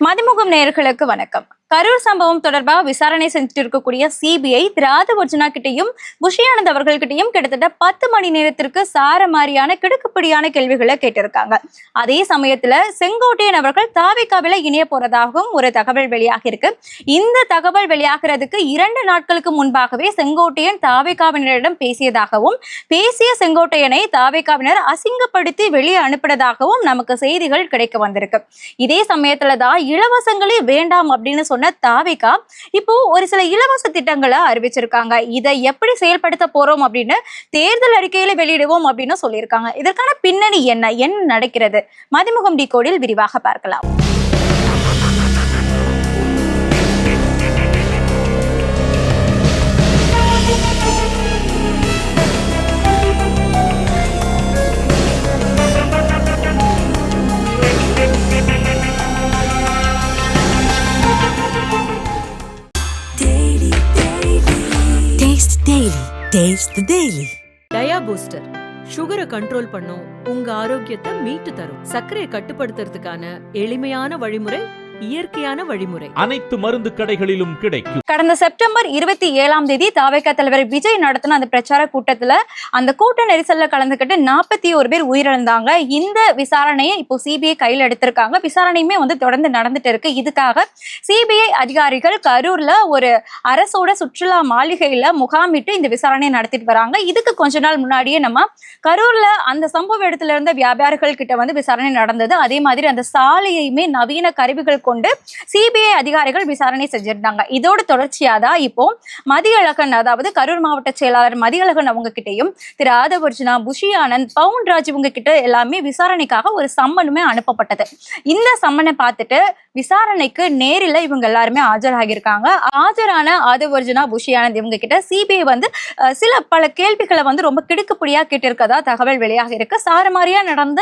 மதிமுகம் நேயர்களுக்கு வணக்கம். கரூர் சம்பவம் தொடர்பாக விசாரணை செஞ்சுட்டு இருக்கக்கூடிய சிபிஐ திராத ஒர்ஜுனா கிட்டையும் புஷியானந்த் அவர்கள்கிட்டையும் கிட்டத்தட்ட பத்து மணி நேரத்திற்கு சார மாதிரியான கிடுக்குப்பிடியான கேள்விகளை கேட்டிருக்காங்க. அதே சமயத்துல செங்கோட்டையன் அவர்கள் தாவிக்காவில இணைய போறதாகவும் ஒரு தகவல் வெளியாகி இருக்கு இந்த தகவல் வெளியாகிறதுக்கு இரண்டு நாட்களுக்கு முன்பாகவே செங்கோட்டையன் தாவிக்காவினரிடம் பேசியதாகவும் பேசிய செங்கோட்டையனை தாவிக்காவினர் அசிங்கப்படுத்தி வெளியே அனுப்பினதாகவும் நமக்கு செய்திகள் கிடைக்க வந்திருக்கு. இதே சமயத்துல தான் இலவசங்களே வேண்டாம் அப்படின்னு சொன்ன தாவிகா இப்போ ஒரு சில இலவச திட்டங்களை அறிவிச்சிருக்காங்க. இதை எப்படி செயல்படுத்த போறோம் அப்படின்னு தேர்தல் அறிக்கையில வெளியிடுவோம் அப்படின்னு சொல்லியிருக்காங்க. இதற்கான பின்னணி என்ன? என்ன நடக்கிறது? மதிமுகம் டி கோடில் விரிவாக பார்க்கலாம். டேஸ்ட் டெய்லி டயா பூஸ்டர் சுகரை கண்ட்ரோல் பண்ணும். உங்க ஆரோக்கியத்தை மீட்டு தரும். சர்க்கரையை கட்டுப்படுத்துறதுக்கான எளிமையான வழிமுறை இயற்கையான வழிமுறை. அனைத்து மருந்து கடைகளிலும் கிடைக்கும். கடந்த செப்டம்பர் இருபத்தி ஏழாம் தேதி தாவேக்கா தலைவர் விஜய் நடத்தின அந்த பிரச்சார கூட்டத்துல அந்த கூட்ட நெரிசல்ல கலந்துக்கிட்டு நாற்பத்தி ஒரு பேர் உயிரிழந்தாங்க. இந்த விசாரணையை இப்போ சிபிஐ கையில் எடுத்திருக்காங்க. விசாரணையுமே வந்து தொடர்ந்து நடந்துட்டு இருக்கு. இதுக்காக சிபிஐ அதிகாரிகள் கரூர்ல ஒரு அரசோட சுற்றுலா மாளிகையில முகாமிட்டு இந்த விசாரணையை நடத்திட்டு வராங்க. இதுக்கு கொஞ்ச நாள் முன்னாடியே நம்ம கரூர்ல அந்த சம்பவ இடத்துல இருந்த வியாபாரிகள் கிட்ட வந்து விசாரணை நடந்தது. அதே மாதிரி அந்த சாலையுமே நவீன கருவிகள் மேற்கொண்டு சிபிஐ அதிகாரிகள் விசாரணை செஞ்சிருந்தாங்க. இதோட தொடர்ச்சியா தான் இப்போ மதியழகன் அதாவது கரூர் மாவட்ட செயலாளர் மதியழகன் அவங்க கிட்டயும் திரு ஆதவர்ஜுனா புஷி ஆனந்த் பவுன்ராஜ் இவங்க கிட்ட எல்லாமே விசாரணைக்காக ஒரு சம்மனுமே அனுப்பப்பட்டது. இந்த சம்மனை பார்த்துட்டு விசாரணைக்கு நேரில் இவங்க எல்லாருமே ஆஜராகியிருக்காங்க. ஆஜரான ஆதவர்ஜுனா புஷி ஆனந்த் இவங்க கிட்ட சிபிஐ வந்து சில பல கேள்விகளை வந்து ரொம்ப கிடுக்குப்படியா கேட்டிருக்கதா தகவல் வெளியாக இருக்கு. சாரமாரியா நடந்த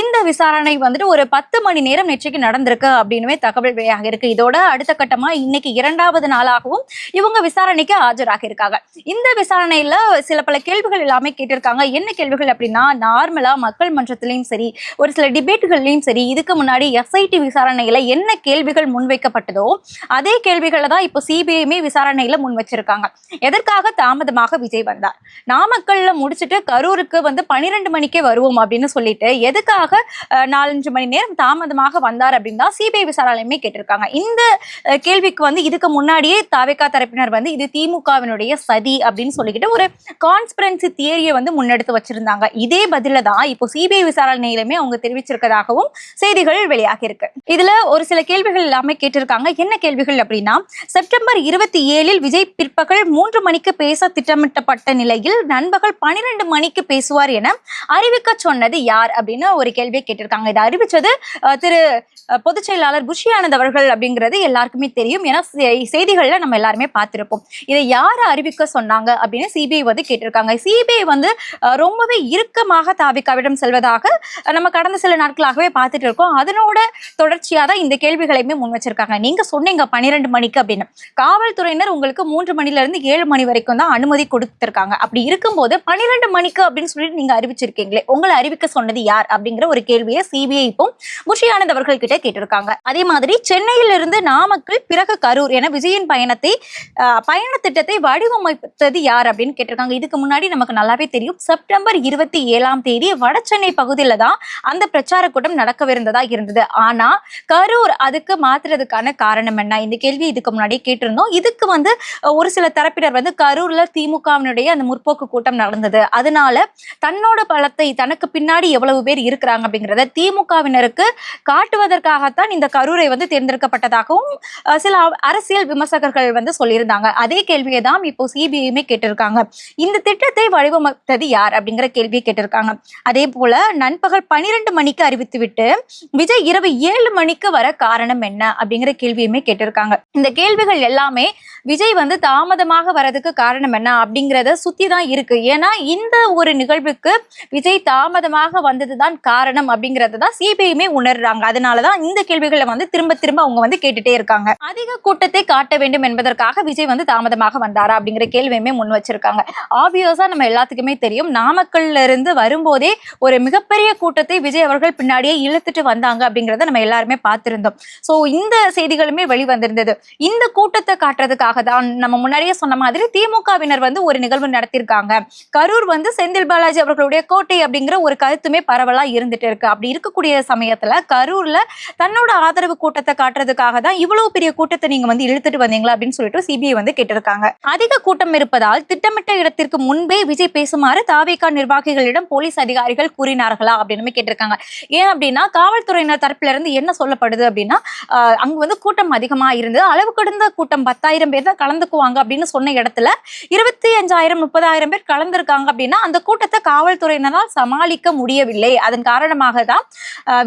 இந்த விசாரணை வந்துட்டு ஒரு பத்து மணி நேரம் நேற்றைக்கு நடந்திருக்கு அப்படின்னுமே தகவல் வெளியாக இருக்கு. இதோட அடுத்த கட்டமா இன்னைக்கு இரண்டாவது நாளாகவும் இவங்க விசாரணைக்கு ஆஜராக இருக்காங்க. இந்த விசாரணையில சில பல கேள்விகள் எல்லாமே கேட்டிருக்காங்க. என்ன கேள்விகள் அப்படின்னா நார்மலா மக்கள் மன்றத்திலையும் சரி ஒரு சில டிபேட்டுகள்லையும் சரி இதுக்கு முன்னாடி எஸ்ஐடி விசாரணையில என்ன கேள்விகள் முன்வைக்கப்பட்டதோ அதே கேள்விகளை தான் இப்போ சிபிஐமே விசாரணையில முன் வச்சிருக்காங்க எதற்காக தாமதமாக விஜய் வந்தார்? நாமக்கல்ல முடிச்சுட்டு கரூருக்கு வந்து பன்னிரெண்டு மணிக்கே வருவோம் அப்படின்னு சொல்லிட்டு எதுக்காக நாலஞ்சு மணி நேரம் தாமதமாக வந்தார் அப்படின்னு தான் சிபிஐ விசாரணையுமே கேட்டிருக்காங்க. இந்த கேள்விக்கு வந்து இதுக்கு முன்னாடியே தாவேக்கா தரப்பினர் வந்து இது திமுகவினுடைய சதி அப்படின்னு சொல்லிக்கிட்டு ஒரு கான்ஸ்பிரன்சி தியரியை வந்து முன்னெடுத்து வச்சிருந்தாங்க. இதே பதில தான் இப்போ சிபிஐ விசாரணையிலுமே அவங்க தெரிவிச்சிருக்கதாகவும் செய்திகள் வெளியாகி இருக்கு இதுல ஒரு சில கேள்விகள் எல்லாமே கேட்டிருக்காங்க. என்ன கேள்விகள் அப்படின்னா செப்டம்பர் இருபத்தி ஏழில் விஜய் பிற்பகல் மூன்று மணிக்கு பேச திட்டமிட்டப்பட்ட நிலையில் நண்பகல் பனிரெண்டு மணிக்கு பேசுவார் என அறிவிக்க சொன்னது யார் அப்படின்னு ஒரு கேள்வியை கேட்டிருக்காங்க. இதை அறிவிச்சது திரு பொதுச் செயலாளர் புஷ் ஆனந்த் அவர்கள் அப்படிங்கிறது எல்லாருக்குமே தெரியும். ஏன்னா செய்திகளில் நம்ம எல்லாருமே பார்த்துருப்போம். இதை யார் அறிவிக்க சொன்னாங்க அப்படின்னு சிபிஐ வந்து கேட்டிருக்காங்க. சிபிஐ வந்து ரொம்பவே இறுக்கமாக தாவிகாவிடம் செல்வதாக நம்ம கடந்த சில நாட்களாகவே பார்த்துட்டு இருக்கோம். அதனோட தொடர்ச்சியாக தான் இந்த கேள்விகளையுமே முன் வச்சிருக்காங்க. நீங்க சொன்னீங்க பன்னிரெண்டு மணிக்கு அப்படின்னு. காவல்துறையினர் உங்களுக்கு மூன்று மணில இருந்து ஏழு மணி வரைக்கும் தான் அனுமதி கொடுத்திருக்காங்க. அப்படி இருக்கும்போது பன்னிரெண்டு மணிக்கு அப்படின்னு சொல்லிட்டு நீங்க அறிவிச்சிருக்கீங்களே உங்களை அறிவிக்க சொன்னது யார் அப்படிங்கிற ஒரு கேள்வியை சிபிஐ இப்போ புஷி ஆனந்த் அவர்கள் கிட்ட கேட்டிருக்காங்க. அதே மாதிரி சென்னையிலிருந்து இருந்து நாமக்கல் பிறகு கரூர் என விஜயின் பயணத்தை பயண திட்டத்தை வடிவமைத்தது யார் அப்படின்னு கேட்டிருக்காங்க. இதுக்கு முன்னாடி நமக்கு நல்லாவே தெரியும். செப்டம்பர் இருபத்தி ஏழாம் தேதி வட சென்னை பகுதியில தான் அந்த பிரச்சார கூட்டம் நடக்கவிருந்ததா இருந்தது. ஆனா கரூர் அதுக்கு மாத்துறதுக்கான காரணம் என்ன? இந்த கேள்வி இதுக்கு முன்னாடியே கேட்டிருந்தோம். இதுக்கு வந்து ஒரு சில தரப்பினர் வந்து கரூர்ல திமுகவினுடைய அந்த முற்போக்கு கூட்டம் நடந்தது. அதனால தன்னோட பலத்தை தனக்கு பின்னாடி எவ்வளவு பேர் இருக்கிறாங்க அப்படிங்கிறத திமுகவினருக்கு காட்டுவதற்காகத்தான் இந்த கரூரை முறை வந்து தேர்ந்தெடுக்கப்பட்டதாகவும் சில அரசியல் விமர்சகர்கள் வந்து சொல்லியிருந்தாங்க. அதே கேள்வியை தான் இப்போ சிபிஐயுமே கேட்டிருக்காங்க. இந்த திட்டத்தை வடிவமைத்தது யார் அப்படிங்கிற கேள்வியை கேட்டிருக்காங்க. அதே போல நண்பகல் பனிரெண்டு மணிக்கு அறிவித்துவிட்டு விஜய் இரவு ஏழு மணிக்கு வர காரணம் என்ன அப்படிங்கிற கேள்வியுமே கேட்டிருக்காங்க. இந்த கேள்விகள் எல்லாமே விஜய் வந்து தாமதமாக வரதுக்கு காரணம் என்ன அப்படிங்கிறத சுத்தி தான் இருக்கு. ஏன்னா இந்த ஒரு நிகழ்வுக்கு விஜய் தாமதமாக வந்தது தான் காரணம் அப்படிங்கறது தான் சிபிஐயுமே உணர்றாங்க. அதனாலதான் இந்த கேள்விகளை வந்து வந்து திரும்ப திரும்ப அவங்க வந்து கேட்டுட்டே இருக்காங்க. அதிக கூட்டத்தை காட்ட வேண்டும் என்பதற்காக விஜய் வந்து தாமதமாக வந்தாரா அப்படிங்கிற கேள்வியுமே முன் வச்சிருக்காங்க. ஆப்வியஸா நம்ம எல்லாத்துக்குமே தெரியும். நாமக்கல்ல இருந்து வரும்போதே ஒரு மிகப்பெரிய கூட்டத்தை விஜய் அவர்கள் பின்னாடியே இழுத்துட்டு வந்தாங்க அப்படிங்கறத நம்ம எல்லாருமே பார்த்திருந்தோம். ஸோ இந்த செய்திகளுமே வெளிவந்திருந்தது. இந்த கூட்டத்தை காட்டுறதுக்காக தான் நம்ம முன்னாடியே சொன்ன மாதிரி திமுகவினர் வந்து ஒரு நிகழ்வு நடத்தியிருக்காங்க. கரூர் வந்து செந்தில் பாலாஜி அவர்களுடைய கோட்டை அப்படிங்கிற ஒரு கருத்துமே பரவலா இருந்துட்டு இருக்கு. அப்படி இருக்கக்கூடிய சமயத்துல கரூர்ல தன்னோட ஆதரவு கூட்டத்தை காட்டுறதுக்காக தான் இவ்வளவு பெரிய கூட்டத்தை நீங்க வந்து இழுத்துட்டு வந்தீங்களா அப்படின்னு சொல்லிட்டு சிபிஐ வந்து கேட்டிருக்காங்க. அதிக கூட்டம் இருப்பதால் திட்டமிட்ட இடத்திற்கு முன்பே விஜய் பேசுமாறு தாவேகா நிர்வாகிகளிடம் போலீஸ் அதிகாரிகள் கூறினார்களா அப்படின்னு கேட்டிருக்காங்க. ஏன் அப்படின்னா காவல்துறையினர் தரப்புல இருந்து என்ன சொல்லப்படுது அப்படின்னா அங்க வந்து கூட்டம் அதிகமா இருந்து அளவு கடந்த கூட்டம் பத்தாயிரம் பேர் தான் கலந்துக்குவாங்க அப்படின்னு சொன்ன இடத்துல இருபத்தி அஞ்சாயிரம் முப்பதாயிரம் பேர் கலந்திருக்காங்க அப்படின்னா அந்த கூட்டத்தை காவல்துறையினரால் சமாளிக்க முடியவில்லை. அதன் காரணமாக தான்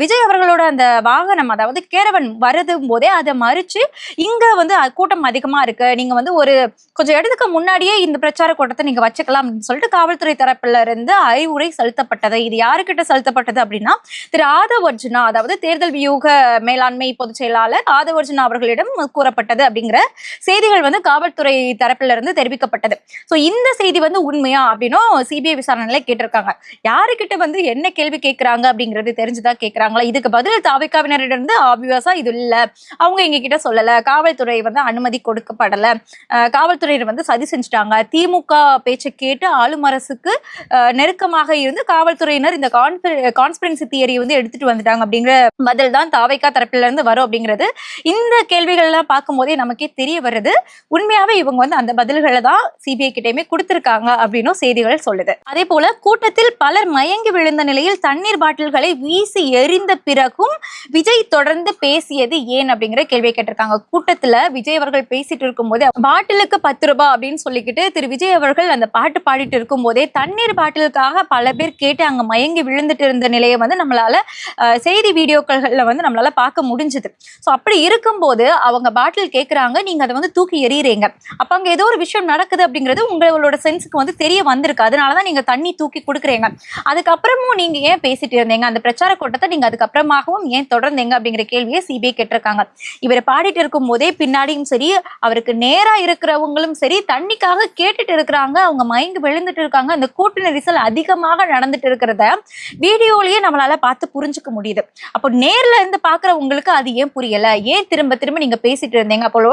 விஜய் அவர்களோட அந்த வாகனம் அதாவது கேரவ கணவன் வருதும் போதே அதை மறிச்சு இங்க வந்து கூட்டம் அதிகமா இருக்கு. நீங்க வந்து ஒரு கொஞ்சம் இடத்துக்கு முன்னாடியே இந்த பிரச்சார கூட்டத்தை நீங்க வச்சுக்கலாம் அப்படின்னு சொல்லிட்டு காவல்துறை தரப்புல இருந்து அறிவுரை செலுத்தப்பட்டது. இது யாருக்கிட்ட செலுத்தப்பட்டது அப்படின்னா திரு ஆதவ் அர்ஜுனா அதாவது தேர்தல் வியூக மேலாண்மை பொதுச் செயலாளர் ஆதவ் அர்ஜுனா அவர்களிடம் கூறப்பட்டது அப்படிங்கிற செய்திகள் வந்து காவல்துறை தரப்புல இருந்து தெரிவிக்கப்பட்டது. ஸோ இந்த செய்தி வந்து உண்மையா அப்படின்னும் சிபிஐ விசாரணையில கேட்டிருக்காங்க. யாருக்கிட்ட வந்து என்ன கேள்வி கேட்கறாங்க அப்படிங்கிறது தெரிஞ்சுதான் கேட்கறாங்களா? இதுக்கு பதில் தாவிக்காவினரிடம் இருந்து ஆபிவாசா இது இல்ல. அவங்க எங்க கிட்ட சொல்லல. காவல்துறை வந்து அனுமதி கொடுக்கப்படல. காவல்துறையினர் வந்து சதி செஞ்சுட்டாங்க. திமுக பேச்சை கேட்டு ஆளும் அரசுக்கு நெருக்கமாக இருந்து காவல்துறையினர் இந்த கான்ஸ்பிரன்சி தியரி வந்து எடுத்துட்டு வந்துட்டாங்க அப்படிங்கிற பதில் தான் தாவைக்கா தரப்புல இருந்து வரும் அப்படிங்கிறது. இந்த கேள்விகள் எல்லாம் பார்க்கும்போதே நமக்கே தெரிய வருது உண்மையாவே இவங்க வந்து அந்த பதில்களை தான் சிபிஐ கிட்டயுமே கொடுத்திருக்காங்க அப்படின்னும் செய்திகள் சொல்லுது. அதே போல கூட்டத்தில் பலர் மயங்கி விழுந்த நிலையில் தண்ணீர் பாட்டில்களை வீசி எறிந்த பிறகும் விஜய் தொடர்ந்து பேசியது ஏன் அப்படிங்கிற கேள்வியை கேட்டிருக்காங்க. கூட்டத்துல விஜய் அவர்கள் பேசிட்டு இருக்கும்போது பாட்டிலுக்கு பத்து ரூபாய் அப்படின்னு சொல்லிக்கிட்டு திரு விஜய் அவர்கள் அந்த பாட்டு பாடிட்டு இருக்கும் போதே தண்ணீர் பாட்டிலுக்காக பல பேர் கேட்டு அங்க மயங்கி விழுந்துட்டு இருந்த நிலையை வந்து நம்மளால செய்தி வீடியோக்கள்ல வந்து நம்மளால பார்க்க முடிஞ்சுது. ஸோ அப்படி இருக்கும்போது அவங்க பாட்டில் கேட்குறாங்க நீங்க அதை வந்து தூக்கி எறியறீங்க. அப்ப அங்க ஏதோ ஒரு விஷயம் நடக்குது அப்படிங்கிறது உங்களோட சென்ஸுக்கு வந்து தெரிய வந்திருக்கு. அதனாலதான் நீங்க தண்ணி தூக்கி கொடுக்குறீங்க. அதுக்கப்புறமும் நீங்க ஏன் பேசிட்டு இருந்தீங்க? அந்த பிரச்சார கூட்டத்தை நீங்க அதுக்கப்புறமாகவும் ஏன் தொடர்ந்தீங்க? அப்படிங்கிற கேள்வியை சிபிஐ கேட்டிருக்காங்க. இவர் பாடிட்டு இருக்கும் போதே பின்னாடியும் சரி அவருக்கு நேரா இருக்கிறவங்களும் சரி தண்ணிக்காக கேட்டுட்டு இருக்கிறாங்க. அவங்க மயங்கி விழுந்துட்டு இருக்காங்க. அந்த கூட்ட நெரிசல் அதிகமாக நடந்துட்டு இருக்கிறத வீடியோலயே நம்மளால பார்த்து புரிஞ்சுக்க முடியுது. அப்போ நேர்ல இருந்து பாக்குறவங்களுக்கு அது ஏன் புரியல? ஏன் திரும்ப திரும்ப நீங்க பேசிட்டு இருந்தீங்க? அப்போ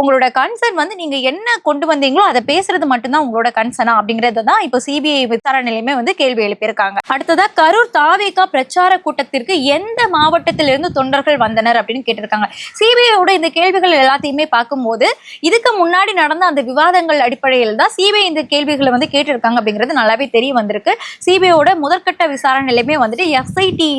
உங்களோட கன்சர்ன் வந்து நீங்க என்ன கொண்டு வந்தீங்களோ அதை பேசுறது மட்டும்தான் உங்களோட கன்சர்னா அப்படிங்கறது தான் இப்போ சிபிஐ விசாரணையிலுமே வந்து கேள்வி எழுப்பியிருக்காங்க. அடுத்ததா கரூர் தாவேகா பிரச்சார கூட்டத்திற்கு எந்த மாவட்டத்திலிருந்து தொண்டர்கள் வந்தனர் அப்படின்னு கேட்டிருக்காங்க. சிபிஐயோட இந்த கேள்விகள் எல்லாத்தையுமே பார்க்கும்போது இதுக்கு முன்னாடி நடந்த அந்த விவாதங்கள் அடிப்படையில் தான் சிபிஐ இந்த கேள்விகளை வந்து கேட்டிருக்காங்க அப்படிங்கிறது நல்லாவே தெரிய வந்திருக்கு. சிபிஐயோட முதற்கட்ட விசாரணையிலுமே வந்துட்டு எஸ்ஐடி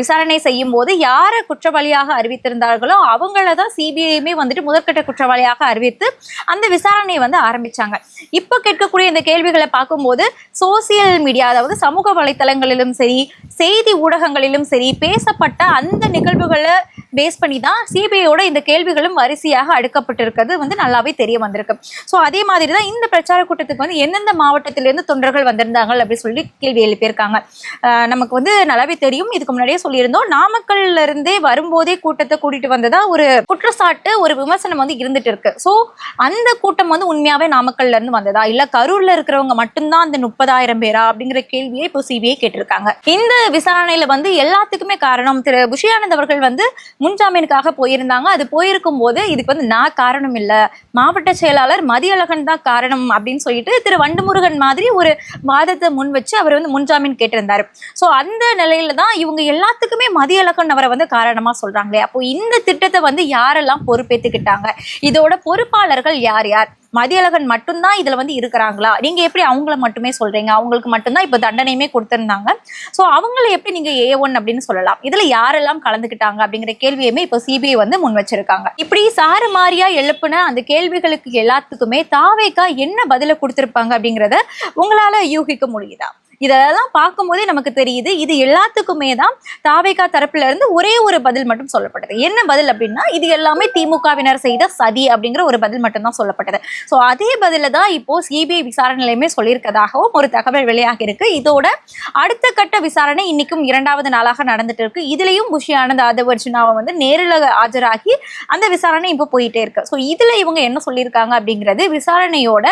விசாரணை செய்யும் போது யாரை குற்றவாளியாக அறிவித்திருந்தார்களோ அவங்கள தான் சிபிஐயுமே வந்துட்டு முதற்கட்ட குற்றவாளியாக அறிவித்து அந்த விசாரணையை வந்து ஆரம்பிச்சாங்க. இப்போ கேட்கக்கூடிய இந்த கேள்விகளை பார்க்கும்போது சோசியல் மீடியா அதாவது சமூக வலைத்தளங்களிலும் சரி செய்தி ஊடகங்களிலும் சரி பேசப்பட்ட அந்த நிகழ்வுகளை பேஸ் பண்ணி தான் சிபிஐயோட இந்த கேள்விகளும் வரிசையாக அடுக்கப்பட்டிருக்கிறது வந்து நல்லாவே தெரிய வந்திருக்கு. ஸோ அதே மாதிரி தான் இந்த பிரச்சார கூட்டத்துக்கு வந்து எந்தெந்த மாவட்டத்திலிருந்து தொண்டர்கள் வந்திருந்தாங்க அப்படின்னு சொல்லி கேள்வி எழுப்பியிருக்காங்க. நமக்கு வந்து நல்லாவே தெரியும். இதுக்கு முன்னாடியே சொல்லியிருந்தோம். நாமக்கல்ல இருந்தே வரும்போதே கூட்டத்தை கூட்டிட்டு வந்ததா ஒரு குற்றச்சாட்டு ஒரு விமர்சனம் வந்து இருந்துட்டு இருக்கு ஸோ அந்த கூட்டம் வந்து உண்மையாவே நாமக்கல்ல இருந்து வந்ததா? இல்ல கரூர்ல இருக்கிறவங்க மட்டும்தான் அந்த முப்பதாயிரம் பேரா? அப்படிங்கிற கேள்வியை இப்போ சிபிஐ கேட்டிருக்காங்க. இந்த விசாரணையில வந்து எல்லாத்துக்குமே காரணம் திரு. புஷியானந்த் அவர்கள் வந்து முன்ஜாமீனுக்காக போயிருந்தாங்க. அது போயிருக்கும் போது இதுக்கு வந்து நான் காரணம் இல்லை மாவட்ட செயலாளர் மதியழகன் தான் காரணம் அப்படின்னு சொல்லிட்டு திரு வண்டுமுருகன் மாதிரி ஒரு வாதத்தை முன் வச்சு அவர் வந்து முன்ஜாமீன் கேட்டிருந்தாரு. ஸோ அந்த நிலையில தான் இவங்க எல்லாத்துக்குமே மதியழகன் அவரை வந்து காரணமா சொல்றாங்களே. அப்போ இந்த திட்டத்தை வந்து யாரெல்லாம் பொறுப்பேற்றுக்கிட்டாங்க இதோட பொறுப்பாளர்கள் யார் யார்? மதியழகன் மட்டும்தான் இதுல வந்து இருக்கிறாங்களா? நீங்க எப்படி அவங்கள மட்டுமே சொல்றீங்க? அவங்களுக்கு மட்டும்தான் இப்ப தண்டனையுமே கொடுத்திருந்தாங்க. சோ அவங்கள எப்படி நீங்க ஏ ஒன் அப்படின்னு சொல்லலாம்? இதுல யாரெல்லாம் கலந்துக்கிட்டாங்க அப்படிங்கிற கேள்வியுமே இப்போ சிபிஐ வந்து முன் வச்சிருக்காங்க. இப்படி சாறு மாறியா எழுப்புன அந்த கேள்விகளுக்கு எல்லாத்துக்குமே தாவேக்கா என்ன பதில கொடுத்திருப்பாங்க அப்படிங்கறத உங்களால யூகிக்க முடியுதா? இதெல்லாம் பார்க்கும்போதே நமக்கு தெரியுது இது எல்லாத்துக்குமே தான் தாவேகா தரப்புல இருந்து ஒரே ஒரு பதில் மட்டும் சொல்லப்பட்டது. என்ன பதில் அப்படின்னா இது எல்லாமே திமுகவினர் செய்த சதி அப்படிங்கிற ஒரு பதில் மட்டும்தான் சொல்லப்பட்டது. ஸோ அதே பதில தான் இப்போ சிபிஐ விசாரணையிலுமே சொல்லியிருக்கதாகவும் ஒரு தகவல் வெளியாகி இருக்கு. இதோட அடுத்த கட்ட விசாரணை இன்னைக்கும் இரண்டாவது நாளாக நடந்துட்டு இருக்கு. இதுலயும் குஷி ஆனந்த் ஆதவர்ஜுனாவை வந்து நேரில் ஆஜராகி அந்த விசாரணை இப்போ போயிட்டே இருக்கு. ஸோ இதுல இவங்க என்ன சொல்லியிருக்காங்க அப்படிங்கிறது விசாரணையோட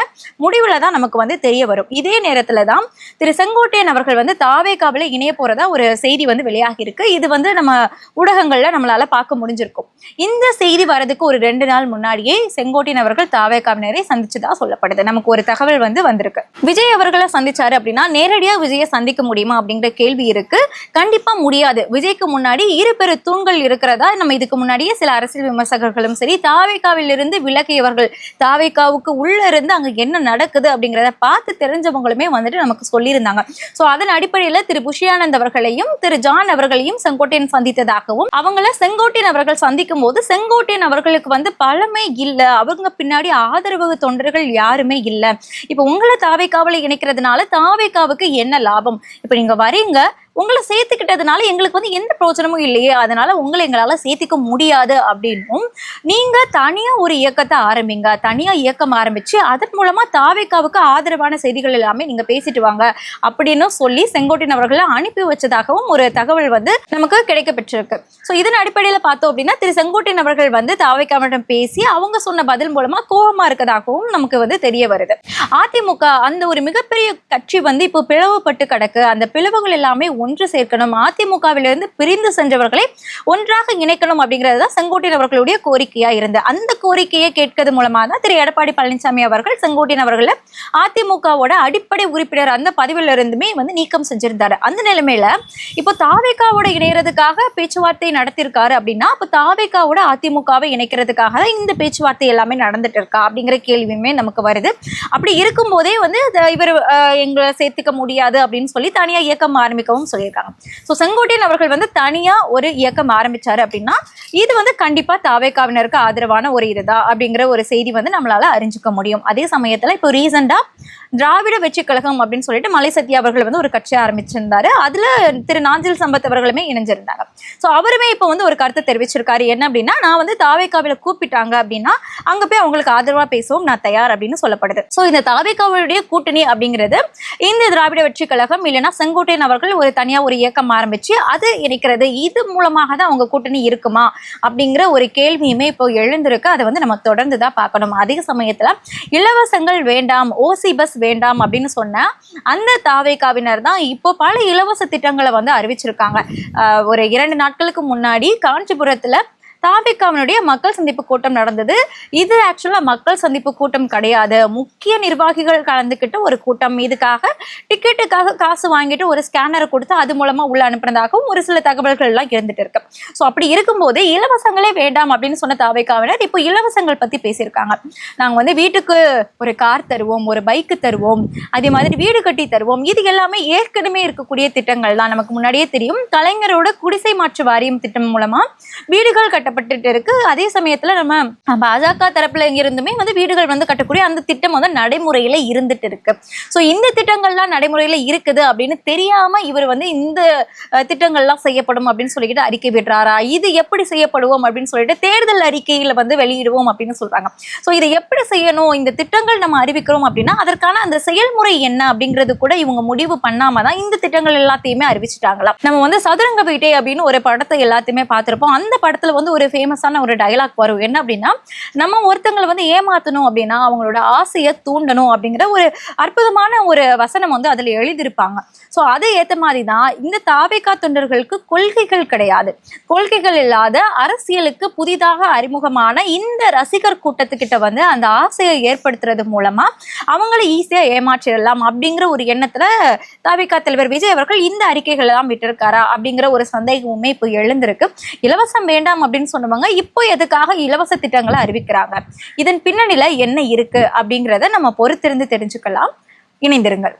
முடிவுல தான் நமக்கு வந்து தெரிய வரும். இதே நேரத்துல தான் திரு செங்கோட்டையன் அவர்கள் வந்து தாவேகாவில் இணைய போறதா ஒரு செய்தி வந்து வெளியாகி இருக்கு இது வந்து நம்ம ஊடகங்கள்ல நம்மளால பார்க்க முடிஞ்சிருக்கும். இந்த செய்தி வரதுக்கு ஒரு ரெண்டு நாள் முன்னாடியே செங்கோட்டையன் அவர்கள் தாவேகாவினரை சந்திச்சதா சொல்லப்படுது. நமக்கு ஒரு தகவல் வந்து வந்திருக்கு. விஜய் அவர்களை சந்திச்சாரு அப்படின்னா நேரடியா விஜயை சந்திக்க முடியுமா அப்படிங்கிற கேள்வி இருக்கு. கண்டிப்பா முடியாது. விஜய்க்கு முன்னாடி இரு பெரு தூண்கள் இருக்கிறதா? நம்ம இதுக்கு முன்னாடியே சில அரசியல் விமர்சகர்களும் சரி தாவேகாவில் இருந்து விலகியவர்கள் தாவேகாவுக்கு உள்ள இருந்து அங்க என்ன நடக்குது அப்படிங்கிறத பார்த்து தெரிஞ்சவங்களுமே வந்துட்டு நமக்கு சொல்லியிருந்தாங்க. ஸோ அதன் அடிப்படையில திரு புஷியானந்த் அவர்களையும் திரு ஜான் அவர்களையும் செங்கோட்டையன் சந்தித்ததாகவும் அவங்கள செங்கோட்டையன் அவர்கள் சந்திக்கும் போது செங்கோட்டையன் அவர்களுக்கு வந்து பழமை இல்ல. அவங்க பின்னாடி ஆதரவு தொண்டர்கள் யாருமே இல்ல. இப்ப உங்களை தாவேக்காவில இணைக்கிறதுனால தாவேக்காவுக்கு என்ன லாபம்? இப்ப நீங்க வரீங்க உங்களை சேர்த்துக்கிட்டதுனால எங்களுக்கு வந்து எந்த பிரோஜனமும் இல்லையே. அதனால உங்களை எங்களால் சேர்த்துக்க முடியாது அப்படின்னும் நீங்க தனியா ஒரு இயக்கத்தை ஆரம்பிங்க. தனியா இயக்கம் ஆரம்பிச்சு அதன் மூலமா தாவேக்காவுக்கு ஆதரவான செய்திகள் எல்லாமே நீங்க பேசிட்டு வாங்க அப்படின்னு சொல்லி செங்கோட்டையன் அவர்களை அனுப்பி வச்சதாகவும் ஒரு தகவல் வந்து நமக்கு கிடைக்க பெற்றிருக்கு ஸோ இதன் அடிப்படையில் பார்த்தோம் அப்படின்னா திரு செங்கோட்டையன் அவர்கள் வந்து தாவேக்காவிடம் பேசி அவங்க சொன்ன பதில் மூலமா கோபமா இருக்கதாகவும் நமக்கு வந்து தெரிய வருது. அதிமுக அந்த ஒரு மிகப்பெரிய கட்சி வந்து இப்போ பிளவுபட்டு கிடக்கு. அந்த பிளவுகள் எல்லாமே ஒன்று சேர்க்கணும். அதிமுகவிலிருந்து பிரிந்து சென்றவர்களை ஒன்றாக இணைக்கணும் அப்படிங்கிறது தான் செங்கோட்டையன் அவர்களுடைய கோரிக்கையா இருந்தது. அந்த கோரிக்கையை கேட்கிறது மூலமா தான் திரு. எடப்பாடி பழனிசாமி அவர்கள் செங்கோட்டையன் அவர்களை அதிமுகவோட அடிப்படை உறுப்பினர் அந்த பதவியில இருந்துமே வந்து நீக்கம் செஞ்சிருந்தாரு. அந்த நிலைமையில இப்போ தாவேகாவோட இணையறதுக்காக பேச்சுவார்த்தை நடத்திருக்காரு அப்படின்னா இப்போ தாவேகாவோட அதிமுகவை இணைக்கிறதுக்காக தான் இந்த பேச்சுவார்த்தை எல்லாமே நடந்துட்டு இருக்கா அப்படிங்கிற கேள்வியுமே நமக்கு வருது. அப்படி இருக்கும்போதே வந்து இவர் எங்களை சேர்த்துக்க முடியாது அப்படின்னு சொல்லி தனியா இயக்கம் ஆரம்பிக்கவும் சொல்லியிருக்காங்க. ஸோ செங்கோட்டையன் அவர்கள் வந்து தனியா ஒரு இயக்கம் ஆரம்பிச்சாரு அப்படின்னா இது வந்து கண்டிப்பா தாவேக்காவினருக்கு ஆதரவான ஒரு இதுதான் அப்படிங்கிற ஒரு செய்தி வந்து நம்மளால அறிஞ்சுக்க முடியும். அதே சமயத்துல இப்போ ரீசெண்டாக திராவிட வெற்றி கழகம் அப்படின்னு சொல்லிட்டு மலை சத்யா அவர்கள் வந்து ஒரு கட்சி ஆரம்பிச்சிருந்தாரு. அதுல திரு நாஞ்சில் சம்பத் அவர்களுமே இணைஞ்சிருந்தாங்க. ஸோ அவருமே இப்போ வந்து ஒரு கருத்தை தெரிவிச்சிருக்காரு. என்ன அப்படின்னா நான் வந்து தாவேக்காவில கூப்பிட்டாங்க அப்படின்னா அங்க போய் அவங்களுக்கு ஆதரவா பேசவும் நான் தயார் அப்படின்னு சொல்லப்படுது. ஸோ இந்த தாவேக்காவுடைய கூட்டணி அப்படிங்கிறது இந்த திராவிட வெற்றி கழகம் இல்லைன்னா செங்கோட்டையன் அவர்கள் ஒரு தனியா ஒரு இயக்கம் ஆரம்பிச்சு அது இணைக்கிறது. இது மூலமாக தான் அவங்க கூட்டணி இருக்குமா அப்படிங்கிற ஒரு கேள்வியுமே இப்போ எழுந்திருக்கு. அதை வந்து நம்ம தொடர்ந்து தான் பார்க்கணும். அதே சமயத்துல இலவசங்கள் வேண்டாம் ஓசி பஸ் வேண்டாம் அப்படின்னு சொன்ன அந்த தாவேக்காவினர் தான் இப்போ பல இலவச திட்டங்களை வந்து அறிவிச்சிருக்காங்க. ஒரு இரண்டு நாட்களுக்கு முன்னாடி காஞ்சிபுரத்தில் தாவேக்காவினுடைய மக்கள் சந்திப்பு கூட்டம் நடந்தது. இது ஆக்சுவலா மக்கள் சந்திப்பு கூட்டம் கிடையாது. முக்கிய நிர்வாகிகள் கலந்துக்கிட்டு ஒரு கூட்டம். இதுக்காக டிக்கெட்டுக்காக காசு வாங்கிட்டு ஒரு ஸ்கேனரை கொடுத்து அது மூலமா உள்ள அனுப்புனதாகவும் ஒரு சில தகவல்கள் எல்லாம் இருந்துட்டு இருக்கு. ஸோ அப்படி இருக்கும்போது இலவசங்களே வேண்டாம் அப்படின்னு சொன்ன தாவேக்காவினர் இப்போ இலவசங்கள் பத்தி பேசியிருக்காங்க. நாங்க வந்து வீட்டுக்கு ஒரு கார் தருவோம் ஒரு பைக்கு தருவோம் அதே மாதிரி வீடு கட்டி தருவோம். இது எல்லாமே ஏற்கனவே இருக்கக்கூடிய திட்டங்கள் தான். நமக்கு முன்னாடியே தெரியும். கலைஞரோட குடிசை மாற்று வாரியம் திட்டம் மூலமா வீடுகள் கட்டப்பட்டுட்டு இருக்கு. அதே சமயத்துல நம்ம பாஜக தரப்புல இருந்துமே வந்து வீடுகள் வந்து கட்டக்கூடிய அந்த திட்டம் வந்து நடைமுறையில இருந்துட்டு இருக்கு. ஸோ இந்த திட்டங்கள்லாம் நடைமுறையில இருக்குது அப்படின்னு தெரியாம இவர் வந்து இந்த திட்டங்கள்லாம் செய்யப்படும் அப்படின்னு சொல்லிக்கிட்டு அறிக்கை விடுறாரா இது எப்படி செய்யப்படுவோம் அப்படின்னு சொல்லிட்டு தேர்தல் அறிக்கையில வந்து வெளியிடுவோம் அப்படின்னு சொல்றாங்க. ஸோ இதை எப்படி செய்யணும்? இந்த திட்டங்கள் நம்ம அறிவிக்கிறோம் அப்படின்னா அதற்கான அந்த செயல்முறை என்ன அப்படிங்கிறது கூட இவங்க முடிவு பண்ணாம தான் இந்த திட்டங்கள் எல்லாத்தையுமே அறிவிச்சிட்டாங்களா நம்ம வந்து சதுரங்க வீட்டை அப்படின்னு ஒரு படத்தை எல்லாத்தையுமே பார்த்திருப்போம். அந்த படத்துல வந்து ஒரு ஃபேமஸான ஒரு டயலாக் வரும். என்ன அப்படின்னா நம்ம ஒருத்தங்களை வந்து ஏமாத்தணும் அப்படின்னா அவங்களோட ஆசையை தூண்டணும் அப்படிங்கிற ஒரு அற்புதமான ஒரு வசனம் வந்து அதுல எழுதியிருப்பாங்க. ஸோ அதை ஏற்ற மாதிரி தான் இந்த தாவேக்கா தொண்டர்களுக்கு கொள்கைகள் கிடையாது. கொள்கைகள் இல்லாத அரசியலுக்கு புதிதாக அறிமுகமான இந்த ரசிகர் கூட்டத்துக்கிட்ட வந்து அந்த ஆசையை ஏற்படுத்துறது மூலமா அவங்கள ஈஸியா ஏமாற்றிடலாம் அப்படிங்கிற ஒரு எண்ணத்துல தாவேகா தலைவர் விஜய் அவர்கள் இந்த அறிக்கைகள் எல்லாம் விட்டிருக்காரா அப்படிங்கிற ஒரு சந்தேகமுமே இப்போ எழுந்திருக்கு. இலவசம் வேண்டாம் அப்படின்னு சொன்னவங்க இப்போ எதுக்காக இலவச திட்டங்களை அறிவிக்கிறாங்க? இதன் பின்னணியில என்ன இருக்கு அப்படிங்கிறத நம்ம பொறுத்திருந்து தெரிஞ்சுக்கலாம். இணைந்திருங்கள்.